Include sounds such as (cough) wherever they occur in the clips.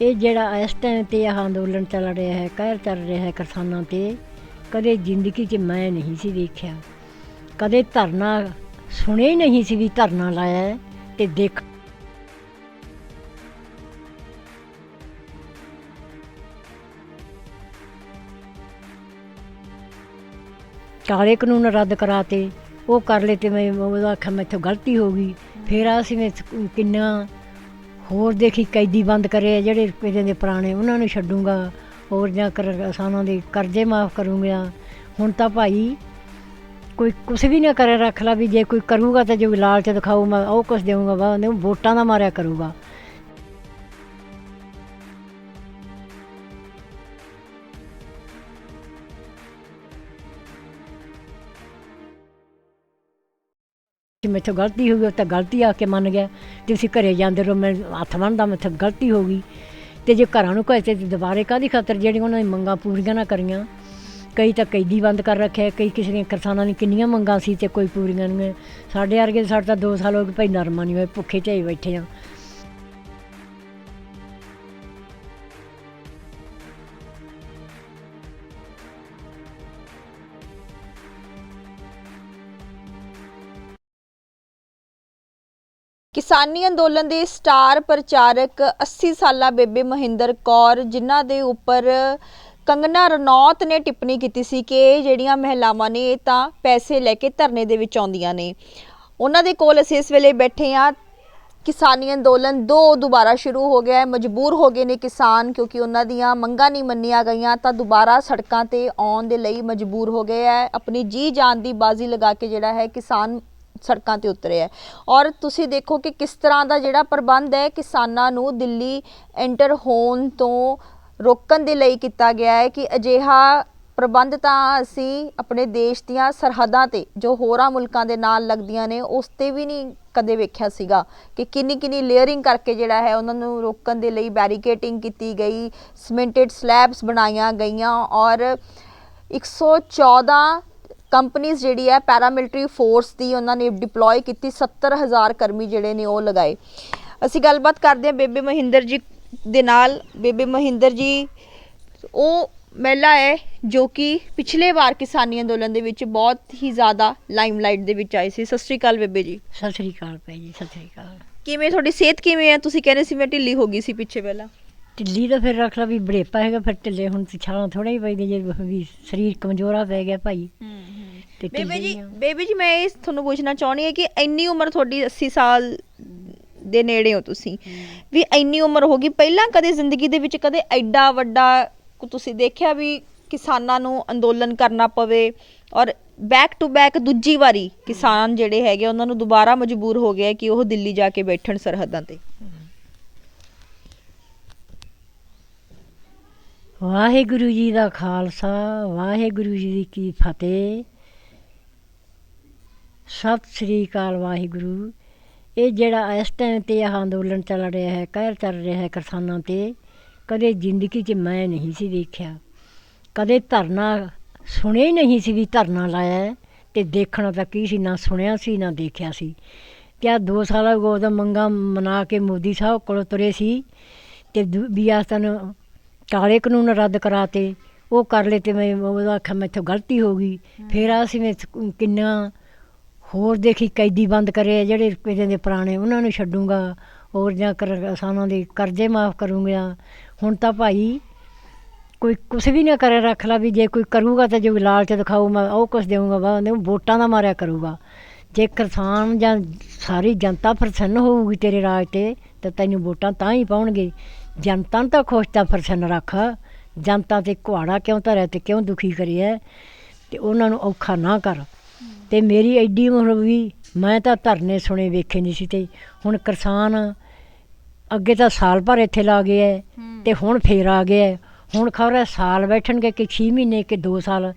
ਇਹ ਜਿਹੜਾ ਇਸ ਟਾਈਮ ਤੇ ਇਹ ਅੰਦੋਲਨ ਚੱਲ ਰਿਹਾ ਹੈ, ਕਹਿਰ ਚੱਲ ਰਿਹਾ ਹੈ ਕਿਸਾਨਾਂ ਤੇ, ਕਦੇ ਜ਼ਿੰਦਗੀ 'ਚ ਮੈਂ ਨਹੀਂ ਸੀ ਦੇਖਿਆ। ਕਦੇ ਧਰਨਾ ਸੁਣਿਆ ਹੀ ਨਹੀਂ ਸੀ ਵੀ ਧਰਨਾ ਲਾਇਆ ਹੈ ਤੇ ਦੇਖ ਕਾਲੇ ਕਾਨੂੰਨ ਰੱਦ ਕਰਾਤੇ, ਉਹ ਕਰ ਲਏ ਤੇ ਮੈਂ ਉਹਦਾ ਆਖਿਆ, ਮੈਥੋਂ ਗਲਤੀ ਹੋ ਗਈ। ਫਿਰ ਅਸੀਂ ਮੈਂ ਕਿੰਨਾ ਹੋਰ ਦੇਖੀ ਕੈਦੀ ਬੰਦ ਕਰੇ ਆ ਜਿਹੜੇ ਇਹਦੇ ਦੇ ਪੁਰਾਣੇ, ਉਹਨਾਂ ਨੂੰ ਛੱਡੂੰਗਾ। ਹੋਰ ਜਾਂ ਕਰ, ਕਿਸਾਨਾਂ ਦੇ ਕਰਜ਼ੇ ਮਾਫ ਕਰੂੰਗਾ ਹੁਣ ਤਾਂ ਭਾਈ ਕੋਈ ਕੁਛ ਵੀ ਨਾ ਕਰੇ, ਰੱਖ ਲਾ ਵੀ ਜੇ ਕੋਈ ਕਰੂਗਾ ਤਾਂ ਜੋ ਲਾਲਚ ਦਿਖਾਊ, ਮੈਂ ਉਹ ਕੁਛ ਦੇਊਂਗਾ, ਵਾ, ਉਹਨੂੰ ਵੋਟਾਂ ਦਾ ਮਾਰਿਆ ਕਰੂਗਾ। ਕਿ ਮੈਥੋਂ ਗਲਤੀ ਹੋ ਗਈ, ਉਹ ਤਾਂ ਗਲਤੀ ਆ ਕੇ ਮੰਨ ਗਿਆ। ਤੇ ਤੁਸੀਂ ਘਰੇ ਜਾਂਦੇ ਰਹੋ, ਮੈਂ ਹੱਥ ਬੰਨਦਾ, ਮੈਥੋਂ ਗਲਤੀ ਹੋ ਗਈ। ਤੇ ਜੇ ਘਰਾਂ ਨੂੰ ਕਹੇ ਤੇ ਦੁਬਾਰੇ ਕਾਦੀ ਖਾਤਰ ਜਿਹੜੀਆਂ ਉਹਨਾਂ ਦੀ ਮੰਗਾਂ ਪੂਰੀਆਂ ਨਾ ਕਰੀਆਂ? ਕਈ ਤਾਂ ਕੈਦੀ ਬੰਦ ਕਰ ਰੱਖਿਆ, ਕਈ ਕਿਸੇ ਦੀਆਂ ਕਿਸਾਨਾਂ ਦੀ ਕਿੰਨੀਆਂ ਮੰਗਾਂ ਸੀ ਤੇ ਕੋਈ ਪੂਰੀਆਂ ਨਹੀਂ ਹੋਈਆਂ। ਸਾਡੇ ਵਰਗੇ ਸਾਡੇ ਤਾਂ 2 ਸਾਲ ਹੋ ਗਏ, ਭਾਈ ਨਰਮਾ ਨਹੀਂ ਹੋਏ, ਭੁੱਖੇ ਝਾਈ ਬੈਠੇ ਆ। ਕਿਸਾਨੀ ਅੰਦੋਲਨ ਦੇ ਸਟਾਰ ਪ੍ਰਚਾਰਕ 80 ਸਾਲਾ ਬੇਬੇ ਮਹਿੰਦਰ ਕੌਰ, ਜਿਨ੍ਹਾਂ ਦੇ ਉੱਪਰ ਕੰਗਨਾ ਰਣੌਤ ਨੇ ਟਿੱਪਣੀ ਕੀਤੀ ਸੀ ਕਿ ਇਹ ਜਿਹੜੀਆਂ ਮਹਿਲਾਵਾਂ ਨੇ, ਇਹ ਤਾਂ ਪੈਸੇ ਲੈ ਕੇ ਧਰਨੇ ਦੇ ਵਿੱਚ ਆਉਂਦੀਆਂ ਨੇ। ਉਹਨਾਂ ਦੇ ਕੋਲ ਅਸੀਂ ਇਸ ਵੇਲੇ ਬੈਠੇ ਆ ਕਿਸਾਨੀ ਅੰਦੋਲਨ ਦੋ ਦੁਬਾਰਾ ਸ਼ੁਰੂ ਹੋ ਗਿਆ ਹੈ। ਮਜਬੂਰ ਹੋ ਗਏ ਨੇ ਕਿਸਾਨ ਕਿਉਂਕਿ ਉਹਨਾਂ ਦੀਆਂ ਮੰਗਾਂ ਨਹੀਂ ਮੰਨੀਆਂ ਗਈਆਂ, ਤਾਂ ਦੁਬਾਰਾ ਸੜਕਾਂ ਤੇ ਆਉਣ ਦੇ ਲਈ ਮਜਬੂਰ ਹੋ ਗਏ ਹੈ। ਆਪਣੀ ਜੀ ਜਾਨ ਦੀ ਬਾਜ਼ੀ ਲਗਾ ਕੇ ਜਿਹੜਾ ਹੈ ਕਿਸਾਨ ਸੜਕਾਂ ਤੇ ਉਤਰਿਆ ਔਰ ਤੁਸੀਂ ਦੇਖੋ ਕਿ ਕਿਸ ਤਰ੍ਹਾਂ ਦਾ ਜਿਹੜਾ ਪ੍ਰਬੰਧ ਹੈ ਕਿਸਾਨਾਂ ਨੂੰ ਦਿੱਲੀ ਐਂਟਰ ਹੋਣ ਤੋਂ ਰੋਕਣ ਦੇ ਲਈ ਕੀਤਾ ਗਿਆ ਹੈ ਕਿ ਅਜਿਹਾ ਪ੍ਰਬੰਧ ਤਾਂ ਅਸੀਂ ਆਪਣੇ ਦੇਸ਼ ਦੀਆਂ ਸਰਹੱਦਾਂ ਤੇ ਜੋ ਹੋਰਾਂ ਮੁਲਕਾਂ ਦੇ ਨਾਲ ਲੱਗਦੀਆਂ ਨੇ, ਉਸ ਤੇ ਵੀ ਨਹੀਂ ਕਦੇ ਵੇਖਿਆ ਸੀਗਾ ਕਿ ਕਿੰਨੀ ਕਿੰਨੀ ਲੇਅਰਿੰਗ ਕਰਕੇ ਜਿਹੜਾ ਹੈ ਉਹਨਾਂ ਨੂੰ ਰੋਕਣ ਦੇ ਲਈ ਬੈਰੀਕੇਟਿੰਗ ਕੀਤੀ ਗਈ ਸਿਮੈਂਟਡ ਸਲੈਬਸ ਬਣਾਈਆਂ ਗਈਆਂ ਔਰ 114 ਕੰਪਨੀਆਂ ਜਿਹੜੀ ਹੈ ਪੈਰਾਮਿਲਟਰੀ ਫੋਰਸ ਦੀ ਉਹਨਾਂ ਨੇ ਡਿਪਲੋਏ ਕੀਤੀ 70000 ਕਰਮੀ ਜਿਹੜੇ ਨੇ ਉਹ ਲਗਾਏ। ਅਸੀਂ ਗੱਲਬਾਤ ਕਰਦੇ ਹਾਂ ਬੇਬੇ ਮਹਿੰਦਰ ਜੀ ਦੇ ਨਾਲ। ਬੇਬੇ ਮਹਿੰਦਰ ਜੀ ਉਹ ਮਹਿਲਾ ਹੈ ਜੋ ਕਿ ਪਿਛਲੇ ਵਾਰ ਕਿਸਾਨੀ ਅੰਦੋਲਨ ਦੇ ਵਿੱਚ ਬਹੁਤ ਹੀ ਜ਼ਿਆਦਾ ਲਾਈਮਲਾਈਟ ਦੇ ਵਿੱਚ ਆਈ ਸੀ। ਸਤਿ ਸ਼੍ਰੀ ਅਕਾਲ ਬੇਬੇ ਜੀ। ਸਤਿ ਸ੍ਰੀ ਅਕਾਲ ਭਾਈ ਜੀ ਸਤਿ ਸ੍ਰੀ ਅਕਾਲ। ਕਿਵੇਂ ਤੁਹਾਡੀ ਸਿਹਤ ਕਿਵੇਂ ਹੈ? ਤੁਸੀਂ ਕਹਿੰਦੇ ਸੀ ਮੈਂ ਢਿੱਲੀ ਹੋ ਗਈ ਸੀ ਪਿੱਛੇ ਪਹਿਲਾਂ। ਢਿੱਲੀ ਤਾਂ ਫਿਰ ਰੱਖ ਲਾ ਵੀ ਬੜੇਪਾ ਹੈਗਾ ਫਿਰ ਢਿੱਲੇ ਹੁਣ ਛਾਲਾਂ ਥੋੜਾ ਹੀ ਪੈਂਦੀ ਜੇ ਵੀ ਸਰੀਰ ਕਮਜ਼ੋਰਾ ਪੈ ਗਿਆ ਭਾਈ। ਤੇ ਬੇਬੇ ਜੀ। ਬੇਬੇ ਜੀ ਮੈਂ ਇਹ ਤੁਹਾਨੂੰ ਪੁੱਛਣਾ ਚਾਹੁੰਦੀ ਹਾਂ ਕਿ ਇੰਨੀ ਉਮਰ ਤੁਹਾਡੀ 80 ਸਾਲ ਦੇ ਨੇੜੇ ਹੋ ਤੁਸੀਂ। ਵੀ ਇੰਨੀ ਉਮਰ ਹੋ ਗਈ ਪਹਿਲਾਂ ਕਦੇ ਜ਼ਿੰਦਗੀ ਦੇ ਵਿੱਚ ਕਦੇ ਐਡਾ ਵੱਡਾ ਤੁਸੀਂ ਦੇਖਿਆ ਵੀ ਕਿਸਾਨਾਂ ਨੂੰ ਅੰਦੋਲਨ ਕਰਨਾ ਪਵੇ ਔਰ ਬੈਕ ਟੂ ਬੈਕ ਦੂਜੀ ਵਾਰੀ ਕਿਸਾਨ ਜਿਹੜੇ ਹੈਗੇ ਉਹਨਾਂ ਨੂੰ ਦੁਬਾਰਾ ਮਜਬੂਰ ਹੋ ਗਏ ਕਿ ਉਹ ਦਿੱਲੀ ਜਾ ਕੇ ਬੈਠਣ ਸਰਹੱਦਾਂ ਤੇ। ਵਾਹਿਗੁਰੂ ਜੀ ਦਾ ਖਾਲਸਾ, ਵਾਹਿਗੁਰੂ ਜੀ ਦੀ ਕੀ ਫਤਿਹ। ਸਤਿ ਸ੍ਰੀ ਅਕਾਲ ਵਾਹਿਗੁਰੂ। ਇਹ ਜਿਹੜਾ ਇਸ ਟਾਈਮ ਤੇ ਇਹ ਅੰਦੋਲਨ ਚੱਲ ਰਿਹਾ ਹੈ, ਕਹਿਰ ਚੱਲ ਰਿਹਾ ਹੈ ਕਿਸਾਨਾਂ ਤੇ, ਕਦੇ ਜ਼ਿੰਦਗੀ 'ਚ ਮੈਂ ਨਹੀਂ ਸੀ ਦੇਖਿਆ। ਕਦੇ ਧਰਨਾ ਸੁਣਿਆ ਹੀ ਨਹੀਂ ਸੀ ਵੀ ਧਰਨਾ ਲਾਇਆ ਹੈ ਤੇ ਦੇਖਣਾ ਤਾਂ ਕੀ ਸੀ, ਨਾ ਸੁਣਿਆ ਸੀ, ਨਾ ਦੇਖਿਆ ਸੀ। ਕਿਆ 2 ਸਾਲਾਂ ਅਗੋ ਦਾ ਮੰਗਾ ਮਨਾ ਕੇ ਮੋਦੀ ਸਾਹਿਬ ਕੋਲ ਤੁਰੇ ਸੀ ਤੇ ਦੂ- ਵੀ ਆਸਤਨ ਕਾਲੇ ਕਾਨੂੰਨ ਰੱਦ ਕਰਾਤੇ ਉਹ ਕਰ ਲਏ ਤੇ ਮੈਂ ਉਹਦਾ ਆਖਿਆ ਮੈਥੋਂ ਗਲਤੀ ਹੋ ਗਈ। ਫਿਰ ਅਸੀਂ ਮੈਂ ਕਿੰਨਾ ਹੋਰ ਦੇਖੀ ਕੈਦੀ ਬੰਦ ਕਰੇ ਜਿਹੜੇ ਇਹਦੇ ਦੇ ਪੁਰਾਣੇ ਉਹਨਾਂ ਨੂੰ ਛੱਡੂੰਗਾ ਹੋਰ ਜਾਂ ਕਰ ਕਿਸਾਨਾਂ ਦੇ ਕਰਜ਼ੇ ਮਾਫ ਕਰੂੰਗਾ। ਹੁਣ ਤਾਂ ਭਾਈ ਕੋਈ ਕੁਛ ਵੀ ਨਾ ਕਰੇ ਰੱਖ ਲਾ ਵੀ ਜੇ ਕੋਈ ਕਰੂਗਾ ਤਾਂ ਜੋ ਲਾਲਚ ਦਿਖਾਊ ਮੈਂ ਉਹ ਕੁਛ ਦੇਊਂਗਾ ਵਾ ਉਹਨੂੰ ਵੋਟਾਂ ਦਾ ਮਾਰਿਆ ਕਰੂਗਾ। ਜੇ ਕਿਸਾਨ ਜਾਂ ਸਾਰੀ ਜਨਤਾ ਪ੍ਰਸੰਨ ਹੋਊਗੀ ਤੇਰੇ ਰਾਜ ਤੇ ਤਾਂ ਤੈਨੂੰ ਵੋਟਾਂ ਤਾਂ ਹੀ ਪਾਉਣਗੇ। ਜਨਤਾ ਨੂੰ ਤਾਂ ਖੁਸ਼ ਤਾਂ ਪ੍ਰਸੰਨ ਰੱਖ। ਜਨਤਾ ਤੇ ਕੁਹਾੜਾ ਕਿਉਂ ਧਰਿਆ ਤੇ ਕਿਉਂ ਦੁਖੀ ਕਰਿਆ ਤੇ ਉਹਨਾਂ ਨੂੰ ਔਖਾ ਨਾ ਕਰ। ਤੇ ਮੇਰੀ ਐਡੀ ਹੋ ਗਈ ਮੈਂ ਤਾਂ ਧਰਨੇ ਸੁਣੇ ਵੇਖੇ ਨਹੀਂ ਸੀ ਤੇ ਹੁਣ ਕਿਸਾਨ ਅੱਗੇ ਤਾਂ ਸਾਲ ਭਰ ਇੱਥੇ ਲਾ ਗਏ ਐ ਤੇ ਹੁਣ ਫੇਰ ਆ ਐ। ਹੁਣ ਖਬਰ ਸਾਲ ਬੈਠਣਗੇ ਕਿ 6 ਮਹੀਨੇ ਕਿ 2 ਸਾਲ।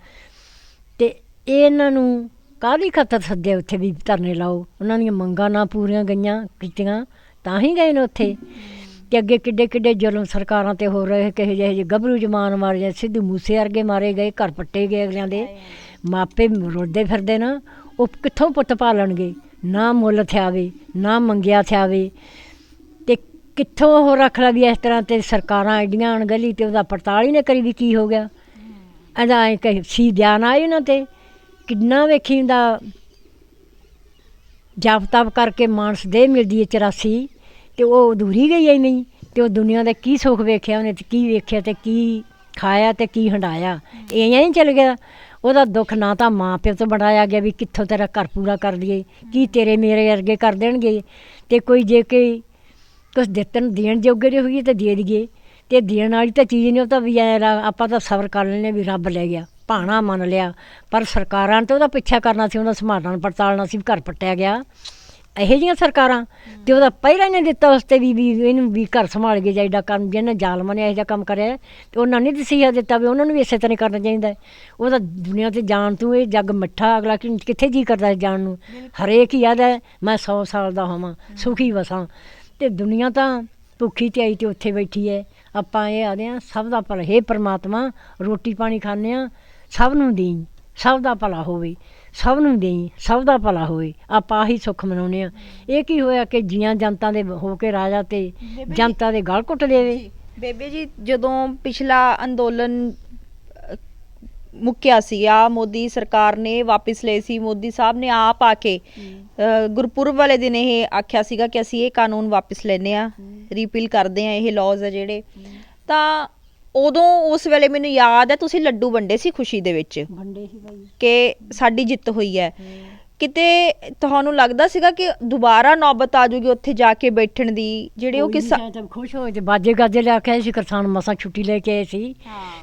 ਤੇ ਇਹਨਾਂ ਨੂੰ ਕਾਹਦੀ ਖਤਰ ਸੱਦਿਆ ਉੱਥੇ ਵੀ ਧਰਨੇ ਲਾਓ? ਉਹਨਾਂ ਦੀਆਂ ਮੰਗਾਂ ਨਾ ਪੂਰੀਆਂ ਗਈਆਂ ਕੀਤੀਆਂ ਤਾਂ ਹੀ ਗਏ ਨੇ ਉੱਥੇ। ਤੇ ਅੱਗੇ ਕਿੱਡੇ ਕਿੱਡੇ ਜ਼ੁਲਮ ਸਰਕਾਰਾਂ ਤੇ ਹੋ ਰਹੇ ਕਿਹੋ ਜਿਹੇ ਜਿਹੇ ਗੱਭਰੂ ਜਮਾਨ ਮਾਰੇ ਜਾਂ ਸਿੱਧੂ ਮੂਸੇ ਵਰਗੇ ਮਾਰੇ ਗਏ ਘਰ ਪੱਟੇ ਗਏ ਅਗਲਿਆਂ ਦੇ। ਮਾਪੇ ਰੁਲਦੇ ਫਿਰਦੇ ਨਾ ਉਹ ਕਿੱਥੋਂ ਪੁੱਤ ਪਾਲਣਗੇ? ਨਾ ਮੁੱਲ ਥਿਆਵੇ ਨਾ ਮੰਗਿਆ ਥਿਆਵੇ। ਤੇ ਕਿੱਥੋਂ ਉਹ ਰੱਖ ਲਾ ਵੀ ਇਸ ਤਰ੍ਹਾਂ ਤੇ ਸਰਕਾਰਾਂ ਐਡੀਆਂ ਅਣਗਲੀ ਤੇ ਉਹਦਾ ਪੜਤਾਲ ਹੀ ਨਾ ਕਰੀ ਵੀ ਕੀ ਹੋ ਗਿਆ? ਇਹਦਾ ਐ ਕਿ ਸੀ ਧਿਆਨ ਆਏ ਉਹਨਾਂ ਤੇ ਕਿੰਨਾ ਵੇਖੀ ਦਾ ਜਾਪ ਤਾਪ ਕਰਕੇ ਮਾਨਸ ਦੇ ਮਿਲਦੀ ਹੈ 84 ਤੇ ਉਹ ਅਧੂਰੀ ਗਈ ਐ ਨਹੀਂ ਤੇ ਉਹ ਦੁਨੀਆ ਦਾ ਕੀ ਸੁੱਖ ਵੇਖਿਆ ਉਹਨੇ ਤੇ ਕੀ ਵੇਖਿਆ ਤੇ ਕੀ ਖਾਇਆ ਤੇ ਕੀ ਹੰਡਾਇਆ? ਇਹ ਐਂ ਚਲ ਗਿਆ। ਉਹਦਾ ਦੁੱਖ ਨਾ ਤਾਂ ਮਾਂ ਪਿਓ ਤੋਂ ਬਣਾਇਆ ਗਿਆ ਵੀ ਕਿੱਥੋਂ ਤੇਰਾ ਘਰ ਪੂਰਾ ਕਰ ਦਈਏ ਕੀ ਤੇਰੇ ਮੇਰੇ ਵਰਗੇ ਕਰ ਦੇਣਗੇ? ਤੇ ਕੋਈ ਜੇ ਕੋਈ ਕੁਛ ਦਿੱਤਨ ਦੇਣ ਜੋਗੇ ਦੇ ਹੋਈਏ ਤਾਂ ਦੇ ਦਈਏ। ਤੇ ਦੇਣ ਵਾਲੀ ਤਾਂ ਚੀਜ਼ ਨਹੀਂ, ਉਹ ਤਾਂ ਵੀ ਐ ਆਪਾਂ ਤਾਂ ਸਬਰ ਕਰ ਲੈਨੇ ਵੀ ਰੱਬ ਲੈ ਗਿਆ, ਭਾਣਾ ਮੰਨ ਲਿਆ। ਪਰ ਸਰਕਾਰਾਂ ਨੇ ਤਾਂ ਉਹਦਾ ਪਿੱਛਾ ਕਰਨਾ ਸੀ, ਉਹਦਾ ਸੰਭਾਲਣਾ, ਪੜਤਾਲਣਾ ਸੀ, ਵੀ ਘਰ ਪੱਟਿਆ ਗਿਆ। ਇਹੋ ਜਿਹੀਆਂ ਸਰਕਾਰਾਂ ਤੇ ਉਹਦਾ ਪਹਿਲਾਂ ਹੀ ਨਹੀਂ ਦਿੱਤਾ ਉਸ ਤੇ ਵੀ ਵੀ ਇਹਨੂੰ ਵੀ ਘਰ ਸੰਭਾਲ ਕੇ ਜਾਈਦਾ ਕੰਮ ਜਿਹਨੇ ਜ਼ਾਲਮਾਂ ਨੇ ਇਹੋ ਜਿਹਾ ਕੰਮ ਕਰਿਆ ਤੇ ਉਹਨਾਂ ਨੇ ਦਸੀਹਾ ਦਿੱਤਾ ਵੀ ਉਹਨਾਂ ਨੂੰ ਵੀ ਇਸੇ ਤਰ੍ਹਾਂ ਹੀ ਕਰਨਾ ਚਾਹੀਦਾ ਹੈ। ਉਹਦਾ ਦੁਨੀਆ ਤੇ ਜਾਣ ਤੂੰ ਇਹ ਜੱਗ ਮਿੱਠਾ ਅਗਲਾ ਕਿ- ਕਿੱਥੇ ਜੀ ਕਰਦਾ ਹੈ ਜਾਣ ਨੂੰ? ਹਰੇਕ ਹੀ ਆਦਾ ਮੈਂ 100 ਸਾਲ ਦਾ ਹੋਵਾਂ ਸੁਖੀ ਵਸਾਂ। ਤੇ ਦੁਨੀਆ ਤਾਂ ਭੁੱਖੀ ਤੇ ਆਈ ਤੇ ਉੱਥੇ ਬੈਠੀ ਹੈ। ਆਪਾਂ ਇਹ ਆਦੇ ਆ ਸਭ ਦਾ ਭਲਾ ਹੈ ਪ੍ਰਮਾਤਮਾ ਰੋਟੀ ਪਾਣੀ ਖਾਂਦੇ ਆ ਸਭ ਨੂੰ ਦੇਈ ਸਭ ਦਾ ਭਲਾ ਹੋਵੇ। ਸਭ ਨੂੰ ਦੇਈ ਸਭ ਦਾ ਭਲਾ ਹੋਵੇ ਆਪਾਂ ਆਹੀ ਸੁੱਖ ਮਨਾਉਂਦੇ ਆ ਇਹ ਕੀ ਹੋਇਆ ਕਿ ਜੀਆਂ ਜਨਤਾ ਦੇ ਹੋ ਕੇ ਰਾਜਾ ਤੇ ਜਨਤਾ ਦੇ ਗਲ ਘੁੱਟ ਦੇਵੇ? ਬੇਬੇ ਜੀ ਜਦੋਂ ਪਿਛਲਾ ਅੰਦੋਲਨ ਮੁੱਕਿਆ ਸੀ ਆ ਮੋਦੀ ਸਰਕਾਰ ਨੇ ਵਾਪਸ ਲਏ ਸੀ ਮੋਦੀ ਸਾਹਿਬ ਨੇ ਆਪ ਆ ਕੇ ਗੁਰਪੁਰਬ ਵਾਲੇ ਦਿਨ ਇਹ ਆਖਿਆ ਸੀਗਾ ਕਿ ਅਸੀਂ ਇਹ ਕਾਨੂੰਨ ਵਾਪਸ ਲੈਨੇ ਆ ਰੀਪੀਲ ਕਰਦੇ ਆ ਇਹ ਲਾਜ਼ ਆ ਜਿਹੜੇ। ਤਾਂ ਉਦੋਂ ਉਸ ਵੇਲੇ ਮੈਨੂੰ ਯਾਦ ਹੈ ਤੁਸੀਂ ਲੱਡੂ ਵੰਡੇ ਸੀ ਖੁਸ਼ੀ ਦੇ ਵਿੱਚ? ਵੰਡੇ ਸੀ ਭਾਈ। ਕਿ ਸਾਡੀ ਜਿੱਤ ਹੋਈ ਹੈ। ਕਿਤੇ ਤੁਹਾਨੂੰ ਲੱਗਦਾ ਸੀਗਾ ਕਿ ਦੁਬਾਰਾ ਨੌਬਤ ਆ ਜੂਗੀ ਉੱਥੇ ਜਾ ਕੇ ਬੈਠਣ ਦੀ? ਜਿਹੜੇ ਉਹ ਕਿਸਾ ਤਾਂ ਖੁਸ਼ ਹੋਏ ਤੇ ਬਾਜੇ ਗਾਜੇ ਲੈ ਕੇ ਆਏ ਸੀ ਕਿਸਾਨ ਮਸਾਂ ਛੁੱਟੀ ਲੈ ਕੇ ਆਏ ਸੀ।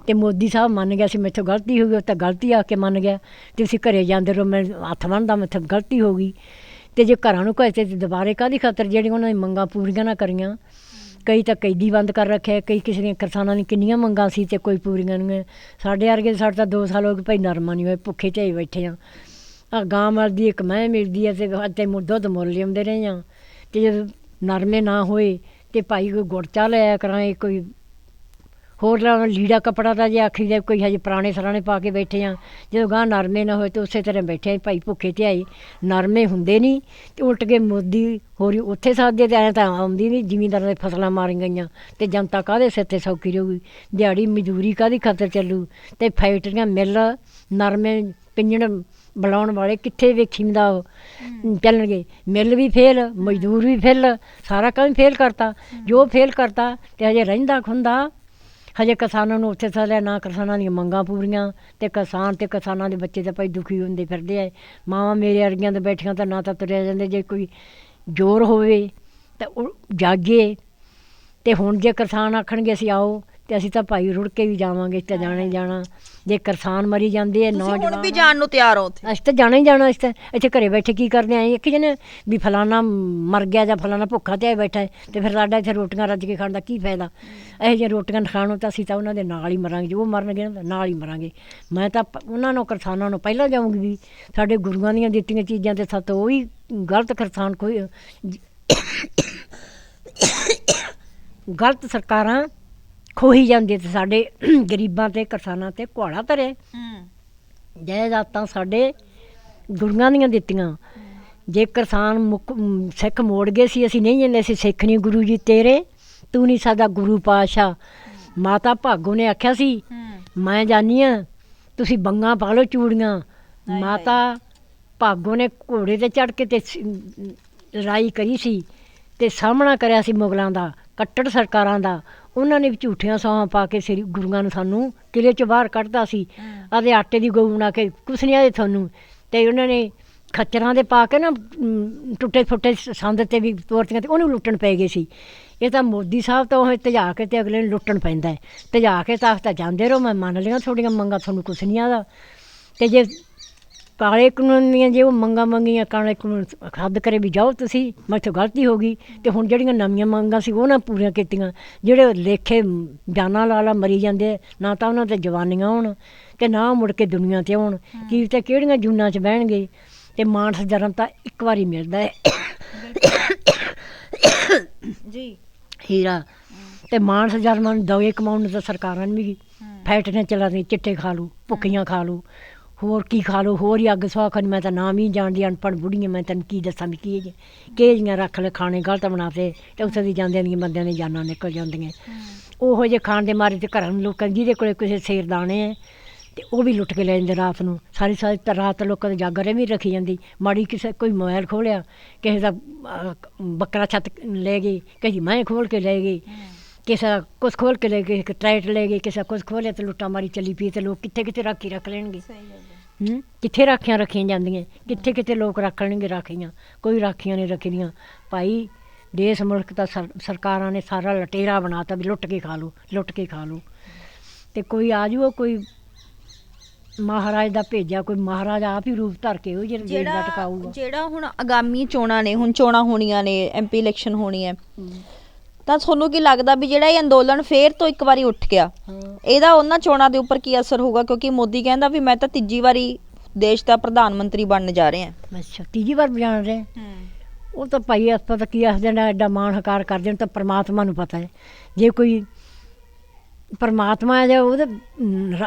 ਤੇ ਮੋਦੀ ਸਾਹਿਬ ਮੰਨ ਗਿਆ ਸੀ ਮੈਥੋਂ ਗਲਤੀ ਹੋ ਗਈ ਉਹ ਤਾਂ ਗਲਤੀ ਆ ਕੇ ਮੰਨ ਗਿਆ। ਤੇ ਤੁਸੀਂ ਘਰੇ ਜਾਂਦੇ ਰਹੋ ਮੈਂ ਹੱਥ ਬੰਨਦਾ ਮੈਥੋਂ ਗਲਤੀ ਹੋ ਗਈ। ਤੇ ਜੇ ਘਰਾਂ ਨੂੰ ਕਹੇ ਤੇ ਦੁਬਾਰੇ ਕਾਦੀ ਖਾਤਰ ਜਿਹੜੀਆਂ ਉਹਨਾਂ ਦੀ ਮੰਗਾਂ ਪੂਰੀਆਂ ਨਾ ਕਰੀਆਂ। ਕਈ ਤਾਂ ਕੈਦੀ ਬੰਦ ਕਰ ਰੱਖਿਆ, ਕਈ ਕਿਸੇ ਦੀਆਂ ਕਿਸਾਨਾਂ ਦੀਆਂ ਕਿੰਨੀਆਂ ਮੰਗਾਂ ਸੀ ਤੇ ਕੋਈ ਪੂਰੀਆਂ ਨਹੀਂ ਹੋਈਆਂ। ਸਾਡੇ ਵਰਗੇ ਸਾਡੇ ਤਾਂ 2 ਸਾਲ ਹੋ ਗਏ ਭਾਈ ਨਰਮਾ ਨਹੀਂ ਹੋਏ, ਭੁੱਖੇ ਝੇ ਬੈਠੇ ਆ ਆ ਗਾਂ ਮਰਦੀ, ਇੱਕ ਮੈਂ ਮਿਲਦੀ ਐ ਤੇ ਅਤੇ ਮੁੱਢ ਦੁੱਧ ਮੁੱਲ ਲਿਆਉਂਦੇ ਰਹੇ ਆ ਤੇ ਜਦੋਂ ਨਰਮੇ ਨਾ ਹੋਏ ਤੇ ਭਾਈ ਕੋਈ ਗੁੜ ਚਾਹ ਲਿਆ ਕਰਾਂ ਕੋਈ ਹੋਰ ਲਾ ਲੀੜਾ ਕਪੜਾ ਦਾ ਜੇ ਆਖੀ ਦੇ ਕੋਈ ਹਜੇ ਪੁਰਾਣੇ ਸਰਾਣੇ ਪਾ ਕੇ ਬੈਠੇ ਆ ਜਦੋਂ ਗਾਂ ਨਰਮੇ ਨਾ ਹੋਏ ਤੇ ਉਸੇ ਤਰ੍ਹਾਂ ਬੈਠੇ ਆ ਭਾਈ ਭੁੱਖੇ ਤੇ ਆਏ। ਨਰਮੇ ਹੁੰਦੇ ਨਹੀਂ ਤੇ ਉਲਟ ਕੇ ਮੋਦੀ ਹੋਰੀ ਉੱਥੇ ਸਾਦੇ ਤੇ ਐ ਤਾਂ ਆਉਂਦੀ ਨਹੀਂ ਜ਼ਿਮੀਂਦਾਰਾਂ ਦੇ ਫਸਲਾਂ ਮਾਰੀਆਂ ਗਈਆਂ ਤੇ ਜਨਤਾ ਕਾਹਦੇ ਸਿਰ ਤੇ ਸੌਖੀ ਰਹੂਗੀ? ਦਿਹਾੜੀ ਮਜ਼ਦੂਰੀ ਕਾਹਦੀ ਖਾਤਰ ਚੱਲੂ? ਤੇ ਫੈਕਟਰੀਆਂ ਮਿੱਲ ਨਰਮੇ ਪਿੰਜਣ ਬੁਲਾਉਣ ਵਾਲੇ ਕਿੱਥੇ ਵੇਖੀਂਦਾ ਉਹ? ਚੱਲਣਗੇ। ਮਿੱਲ ਵੀ ਫੇਲ ਮਜ਼ਦੂਰ ਵੀ ਫੇਲ ਸਾਰਾ ਕੰਮ ਫੇਲ ਕਰਤਾ। ਜੋ ਫੇਲ ਕਰਤਾ ਤੇ ਹਜੇ ਰਹਿੰਦਾ ਖੁੰਦਾ ਹਜੇ ਕਿਸਾਨਾਂ ਨੂੰ ਉੱਥੇ ਥੱਲੇ ਨਾ ਕਿਸਾਨਾਂ ਦੀਆਂ ਮੰਗਾਂ ਪੂਰੀਆਂ ਤੇ ਕਿਸਾਨ ਤੇ ਕਿਸਾਨਾਂ ਦੇ ਬੱਚੇ ਤਾਂ ਭਾਈ ਦੁਖੀ ਹੁੰਦੇ ਫਿਰਦੇ ਆ। ਮਾਵਾਂ ਮੇਰੇ ਅਰਗੀਆਂ ਤੇ ਬੈਠੀਆਂ ਤਾਂ ਨਾ ਤਾਂ ਤੁਰਿਆ ਜਾਂਦੇ, ਜੇ ਕੋਈ ਜ਼ੋਰ ਹੋਵੇ ਤਾਂ ਉਹ ਜਾਗੇ। ਤੇ ਹੁਣ ਜੇ ਕਿਸਾਨ ਆਖਣਗੇ, ਅਸੀਂ ਆਓ ਤੇ ਅਸੀਂ ਤਾਂ ਭਾਈ ਰੁੜ ਕੇ ਵੀ ਜਾਵਾਂਗੇ ਅਸੀਂ ਤਾਂ ਜਾਣਾ ਹੀ ਜਾਣਾ। ਜੇ ਕਿਸਾਨ ਮਰੀ ਜਾਂਦੇ ਆ ਤੁਸੀਂ ਹੁਣ ਨੌਜਵਾਨ ਵੀ ਜਾਣ ਨੂੰ ਤਿਆਰ ਹੋ ਉੱਥੇ? ਅਸੀਂ ਤਾਂ ਜਾਣਾ ਹੀ ਜਾਣਾ ਅਸੀਂ ਤਾਂ ਇੱਥੇ ਘਰੇ ਬੈਠੇ ਕੀ ਕਰਦੇ ਆਂ? ਇੱਕ ਜਣੇ ਵੀ ਫਲਾਣਾ ਮਰ ਗਿਆ ਜਾਂ ਫਲਾਣਾ ਭੁੱਖਾ ਤੇ ਬੈਠਾ ਹੈ ਤੇ ਫਿਰ ਸਾਡਾ ਇੱਥੇ ਰੋਟੀਆਂ ਰੱਜ ਕੇ ਖਾਣ ਦਾ ਕੀ ਫਾਇਦਾ? ਇਹੋ ਜਿਹੀਆਂ ਰੋਟੀਆਂ ਖਾਣੋਂ ਤਾਂ ਅਸੀਂ ਤਾਂ ਉਹਨਾਂ ਦੇ ਨਾਲ ਹੀ ਮਰਾਂਗੇ ਜੋ ਮਰਨਗੇ ਨਾ ਨਾਲ ਹੀ ਮਰਾਂਗੇ। ਮੈਂ ਤਾਂ ਪ- ਉਹਨਾਂ ਨੂੰ ਕਿਸਾਨਾਂ ਨੂੰ ਪਹਿਲਾਂ ਜਾਊਂਗੀ ਵੀ ਸਾਡੇ ਗੁਰੂਆਂ ਦੀਆਂ ਦਿੱਤੀਆਂ ਚੀਜ਼ਾਂ ਤੇ ਸਤ ਉਹ ਹੀ ਗਲਤ ਕਿਸਾਨ ਕੋਈ (coughs) ਗਲਤ ਸਰਕਾਰਾਂ ਖੋਹੀ ਜਾਂਦੀ ਤੇ ਸਾਡੇ (clears throat) ਗਰੀਬਾਂ ਤੇ ਕਿਸਾਨਾਂ ਤੇ ਘੋੜਾ ਧਰੇ ਜਾਇਦਾਦਾਂ ਸਾਡੇ ਗੁਰੂਆਂ ਦੀਆਂ ਦਿੱਤੀਆਂ। ਜੇ ਕਿਸਾਨ ਮੁੱਕ ਮ, ਸਿੱਖ ਮੋੜ ਗਏ ਸੀ ਅਸੀਂ ਨਹੀਂ ਜਾਂਦੇ ਸੀ ਸਿੱਖ ਨਹੀਂ ਗੁਰੂ ਜੀ ਤੇਰੇ ਤੂੰ ਨਹੀਂ ਸਾਡਾ ਗੁਰੂ ਪਾਸ਼ਾ ਮਾਤਾ ਭਾਗੋ ਨੇ ਆਖਿਆ ਸੀ ਮੈਂ ਜਾਨੀ ਆ ਤੁਸੀਂ ਬੰਗਾ ਪਾ ਲਓ ਚੂੜੀਆਂ। ਮਾਤਾ ਭਾਗੋ ਨੇ ਘੋੜੇ ਤੇ ਚੜ ਕੇ ਤੇ ਲੜਾਈ ਕਰੀ ਸੀ ਤੇ ਸਾਹਮਣਾ ਕਰਿਆ ਸੀ ਮੁਗਲਾਂ ਦਾ। ਕੱਟੜ ਸਰਕਾਰਾਂ ਦਾ ਉਹਨਾਂ ਨੇ ਵੀ ਝੂਠੀਆਂ ਸੌਹਾਂ ਪਾ ਕੇ ਸ੍ਰੀ ਗੁਰੂਆਂ ਨੂੰ ਸਾਨੂੰ ਕਿਲੇ ਚ ਬਾਹਰ ਕੱਢਦਾ ਸੀ। ਆਦੇ ਆਟੇ ਦੀ ਗਊ ਬਣਾ ਕੇ ਕੁਛ ਨਹੀਂ ਆਏ ਤੁਹਾਨੂੰ ਤੇ ਉਹਨਾਂ ਨੇ ਖੱਚਰਾਂ ਦੇ ਪਾ ਕੇ ਨਾ ਟੁੱਟੇ ਫੁੱਟੇ ਸੰਦ ਤੇ ਵੀ ਤੋਰਤੀਆਂ ਤੇ ਉਹਨੂੰ ਲੁੱਟਣ ਪੈ ਗਏ ਸੀ। ਇਹ ਤਾਂ ਮੋਦੀ ਸਾਹਿਬ ਤਾਂ ਉਹ ਤਜਾ ਕੇ ਤੇ ਅਗਲੇ ਨੂੰ ਲੁੱਟਣ ਪੈਂਦਾ ਹੈ। ਤਜਾ ਕੇ ਤਾਂ ਤਾਂ ਜਾਂਦੇ ਰਹੋ ਮੈਂ ਮੰਨ ਲਿਆ ਤੁਹਾਡੀਆਂ ਮੰਗਾਂ ਤੁਹਾਨੂੰ ਕੁਛ ਨਹੀਂ ਆਦਾ ਤੇ ਜੇ ਕਾਲੇ ਕਾਨੂੰਨ ਦੀਆਂ ਜੇ ਉਹ ਮੰਗਾਂ ਮੰਗੀਆਂ ਕਾਲੇ ਕਾਨੂੰਨ ਹੱਦ ਕਰੇ ਵੀ ਜਾਓ ਤੁਸੀਂ ਮੈਥੋਂ ਗਲਤੀ ਹੋ ਗਈ। ਤੇ ਹੁਣ ਜਿਹੜੀਆਂ ਨਵੀਆਂ ਮੰਗਾਂ ਸੀ ਉਹ ਨਾ ਪੂਰੀਆਂ ਕੀਤੀਆਂ। ਜਿਹੜੇ ਲੇਖੇ ਜਾਨਾਂ ਲਾਲਾ ਮਰੀ ਜਾਂਦੇ ਨਾ ਤਾਂ ਉਹਨਾਂ ਤੇ ਜਵਾਨੀਆਂ ਹੋਣ ਤੇ ਨਾ ਮੁੜ ਕੇ ਦੁਨੀਆ ਤੇ ਆਉਣ ਕੀ ਤੇ ਕਿਹੜੀਆਂ ਜੂਨਾਂ 'ਚ ਬਹਿਣਗੇ? ਤੇ ਮਾਨਸ ਜਨਮ ਤਾਂ ਇੱਕ ਵਾਰੀ ਮਿਲਦਾ ਹੈ। ਜੀ। ਹੀਰਾ। ਤੇ ਮਾਨਸ ਜਨਮ ਨੂੰ ਦਵੇ ਕਮਾਉਣ ਨੂੰ ਤਾਂ ਸਰਕਾਰਾਂ ਨੇ ਵੀ ਫੈਕਟਰੀਆਂ ਚਲਾ ਰਹੀਆਂ ਚਿੱਟੇ ਖਾ ਲੂ ਭੁੱਕੀਆਂ ਖਾ ਲੂ ਹੋਰ ਕੀ ਖਾ ਲਓ ਹੋਰ ਹੀ ਅੱਗ ਸੁਆਹ ਖਾਣੀ ਮੈਂ ਤਾਂ ਨਾਮ ਹੀ ਜਾਣਦੀ ਅਨਪੜ੍ਹ ਬੁੜੀ ਹਾਂ ਮੈਂ ਤੈਨੂੰ ਕੀ ਦੱਸਾਂ ਵੀ ਕੀ ਹੈ ਕਿਹੜੀਆਂ ਰੱਖ ਲੈ ਖਾਣੇ ਗਲਤ ਬਣਾਤੇ ਤੇ ਉੱਥੇ ਦੀ ਜਾਂਦਿਆਂ ਦੀਆਂ ਬੰਦਿਆਂ ਦੀਆਂ ਜਾਨਾਂ ਨਿਕਲ ਜਾਂਦੀਆਂ। ਉਹੋ ਜੇ ਖਾਣ ਦੇ ਮਾਰੇ ਤੇ ਘਰਾਂ ਨੂੰ ਲੋਕਾਂ ਦੇ ਜਿਹਦੇ ਕੋਲੇ ਕਿਸੇ ਸੇਰ ਦਾਣੇ ਹੈ ਤੇ ਉਹ ਵੀ ਲੁੱਟ ਕੇ ਲੈ ਜਾਂਦੇ ਰਾਤ ਨੂੰ। ਸਾਰੀ ਸਾਰੀ ਤਾਂ ਰਾਤ ਲੋਕਾਂ ਦੇ ਜਾਗਰੇ ਵੀ ਰੱਖੀ ਜਾਂਦੀ। ਮਾੜੀ ਕਿਸੇ ਕੋਈ ਮੋਬਾਈਲ ਖੋਲਿਆ ਕਿਸੇ ਦਾ ਅਹ, ਬੱਕਰਾ ਛੱਤ ਲੈ ਗਈ ਕਿਸੇ ਦੀ ਮੈਂ ਖੋਲ ਕੇ ਲੈ ਗਈ ਕਿਸੇ ਦਾ ਕੁਛ ਖੋਲ ਕੇ ਲੈ ਗਏ ਕਿਸੇ ਟਰੈਟ ਲੈ ਗਏ ਕਿਸੇ ਦਾ ਕੁਛ ਖੋਲਿਆ ਤੇ ਲੁੱਟਾ ਮਾਰੀ ਚੱਲੀ ਪਈ ਤੇ ਲੋਕ ਕਿੱਥੇ ਕਿੱਥੇ ਰਾਖੀ ਰੱਖ ਲੈਣਗੇ। ਹੂੰ? ਕਿੱਥੇ ਰਾਖੀਆਂ ਰੱਖੀਆਂ ਜਾਂਦੀਆਂ? ਕਿੱਥੇ ਕਿੱਥੇ ਲੋਕ ਰੱਖ ਲੈਣਗੇ ਰਾਖੀਆਂ? ਕੋਈ ਰਾਖੀਆਂ ਨਹੀਂ ਰੱਖੀਆਂ। ਭਾਈ ਦੇਸ਼ ਮੁਲਕ ਤਾਂ ਸਰ- ਸਰਕਾਰਾਂ ਨੇ ਸਾਰਾ ਲਟੇਰਾ ਬਣਾਤਾ ਵੀ ਲੁੱਟ ਕੇ ਖਾ ਲਓ ਲੁੱਟ ਕੇ ਖਾ ਲਓ। ਤੇ ਕੋਈ ਆ ਜਾਊ ਕੋਈ ਮਹਾਰਾਜ ਦਾ ਭੇਜਿਆ ਕੋਈ ਮਹਾਰਾਜ ਆਪ ਹੀ ਰੂਪ ਧਰ ਕੇ ਉਹ ਜਿਹੜਾ ਦਾ ਟਿਕਾਊਗਾ ਜਿਹੜਾ ਹੁਣ ਆਗਾਮੀ ਚੋਣਾਂ ਨੇ ਹੁਣ ਚੋਣਾਂ ਹੋਣੀਆਂ ਨੇ ਐਮਪੀ ਇਲੈਕਸ਼ਨ ਹੋਣੀ ਹੈ। ਤਾਂ ਤੁਹਾਨੂੰ ਕੀ ਲੱਗਦਾ ਵੀ ਜਿਹੜਾ ਇਹ ਅੰਦੋਲਨ ਫੇਰ ਤੋਂ ਇੱਕ ਵਾਰੀ ਉੱਠ ਗਿਆ? ਇਹਦਾ ਉਹਨਾਂ ਚੋਣਾਂ ਦੇ ਉੱਪਰ ਕੀ ਅਸਰ ਹੋਊਗਾ? ਕਿਉਂਕਿ ਮੋਦੀ ਕਹਿੰਦਾ ਵੀ ਮੈਂ ਤਾਂ ਤੀਜੀ ਵਾਰੀ ਦੇਸ਼ ਦਾ ਪ੍ਰਧਾਨ ਮੰਤਰੀ ਬਣਨ ਜਾ ਰਿਹਾ। ਅੱਛਾ ਤੀਜੀ ਵਾਰ ਜਾਣ ਰਹੇ? ਉਹ ਤਾਂ ਭਾਈ ਆਪਾਂ ਤਾਂ ਕੀ ਆਖਦੇ ਨੇ ਐਡਾ ਮਾਣ ਹਕਾਰ ਕਰਦੇ ਨੇ ਤਾਂ ਪ੍ਰਮਾਤਮਾ ਨੂੰ ਪਤਾ ਹੈ। ਜੇ ਕੋਈ ਪਰਮਾਤਮਾ ਹੈ ਜੇ ਉਹਦੇ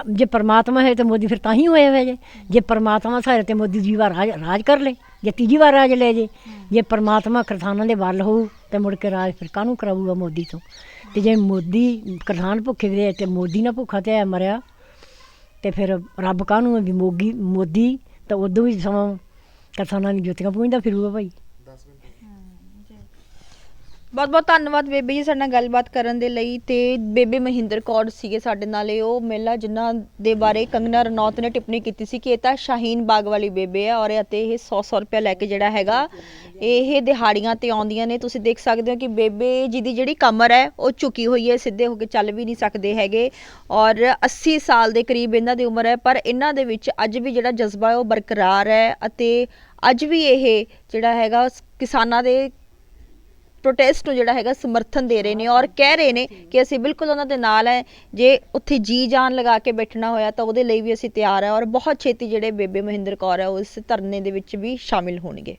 ਜੇ ਪਰਮਾਤਮਾ ਹੈ ਤਾਂ ਮੋਦੀ ਫਿਰ ਤਾਂ ਹੀ ਹੋਇਆ ਹੋਇਆ ਜੇ। ਜੇ ਪਰਮਾਤਮਾ ਸਾਰੇ ਤੇ ਮੋਦੀ ਜੀ ਵਾਰ ਰਾਜ ਰਾਜ ਕਰ ਲੇ ਜੇ ਤੀਜੀ ਵਾਰ ਰਾਜ ਲੈ ਜੇ ਜੇ ਪਰਮਾਤਮਾ ਕਿਸਾਨਾਂ ਦੇ ਵੱਲ ਹੋਊ ਤੇ ਮੁੜ ਕੇ ਰਾਜ ਫਿਰ ਕਾਹਨੂੰ ਕਰਾਊਗਾ ਮੋਦੀ ਤੋਂ? ਤੇ ਜੇ ਮੋਦੀ ਕਿਸਾਨ ਭੁੱਖੇ ਦੇ ਤੇ ਮੋਦੀ ਨਾ ਭੁੱਖਾ ਤੇ ਐ ਮਰਿਆ ਤੇ ਫਿਰ ਰੱਬ ਕਾਹਨੂੰ ਵੀ ਮੋਗੀ ਮੋਦੀ ਤਾਂ ਉਦੋਂ ਵੀ ਸਮਾਂ ਕਿਸਾਨਾਂ ਦੀ ਜੁੱਤੀਆਂ ਪੂੰਝਦਾ ਫਿਰੂਗਾ ਭਾਈ। ਬਹੁਤ ਬਹੁਤ ਧੰਨਵਾਦ ਬੇਬੇ ਜੀ ਸਾਡੇ ਨਾਲ ਗੱਲਬਾਤ ਕਰਨ ਦੇ ਲਈ ਤੇ ਬੇਬੇ ਮਹਿੰਦਰ ਕੌਰ ਸੀਗੇ ਸਾਡੇ ਨਾਲ, ਇਹ ਉਹ ਮਹਿਲਾ ਜਿਨ੍ਹਾਂ ਦੇ ਬਾਰੇ ਕੰਗਨਾ ਰਣੌਤ ਨੇ ਟਿੱਪਣੀ ਕੀਤੀ ਸੀ ਕਿ ਇਹ ਤਾਂ ਸ਼ਾਹੀਨ ਬਾਗ ਵਾਲੀ ਬੇਬੇ ਹੈ ਔਰ ਅਤੇ ਇਹ 100 100 ਰੁਪਏ ਲੈ ਕੇ ਜਿਹੜਾ ਹੈਗਾ, ਇਹ ਦਿਹਾੜੀਆਂ ਤੇ ਆਉਂਦੀਆਂ ਨੇ। ਤੁਸੀਂ ਦੇਖ ਸਕਦੇ ਹੋ ਕਿ ਬੇਬੇ ਜੀ ਦੀ ਜਿਹੜੀ ਕਮਰ ਹੈ, ਉਹ ਝੁਕੀ ਹੋਈ ਹੈ, ਸਿੱਧੇ ਹੋ ਕੇ ਚੱਲ ਵੀ ਨਹੀਂ ਸਕਦੇ ਹੈਗੇ ਔਰ 80 ਸਾਲ ਦੇ ਕਰੀਬ ਇਹਨਾਂ ਦੀ ਉਮਰ ਹੈ, ਪਰ ਇਹਨਾਂ ਦੇ ਵਿੱਚ ਅੱਜ ਵੀ ਜਿਹੜਾ ਜਜ਼ਬਾ ਹੈ, ਉਹ ਬਰਕਰਾਰ ਹੈ ਅਤੇ ਅੱਜ ਵੀ ਇਹ ਜਿਹੜਾ ਹੈਗਾ, ਕਿਸਾਨਾਂ ਦੇ ਪ੍ਰੋਟੈਸਟ ਨੂੰ ਜਿਹੜਾ ਹੈਗਾ ਸਮਰਥਨ ਦੇ ਰਹੇ ਨੇ ਔਰ ਕਹਿ ਰਹੇ ਨੇ ਕਿ ਅਸੀਂ ਬਿਲਕੁਲ ਉਹਨਾਂ ਦੇ ਨਾਲ ਹੈ। ਜੇ ਉੱਥੇ ਜੀ ਜਾਨ ਲਗਾ ਕੇ ਬੈਠਣਾ ਹੋਇਆ ਤਾਂ ਉਹਦੇ ਲਈ ਵੀ ਅਸੀਂ ਤਿਆਰ ਹੈ ਔਰ ਬਹੁਤ ਛੇਤੀ ਜਿਹੜੇ ਬੇਬੇ ਮਹਿੰਦਰ ਕੌਰ ਹੈ, ਉਹ ਇਸ ਧਰਨੇ ਦੇ ਵਿੱਚ ਵੀ ਸ਼ਾਮਿਲ ਹੋਣਗੇ।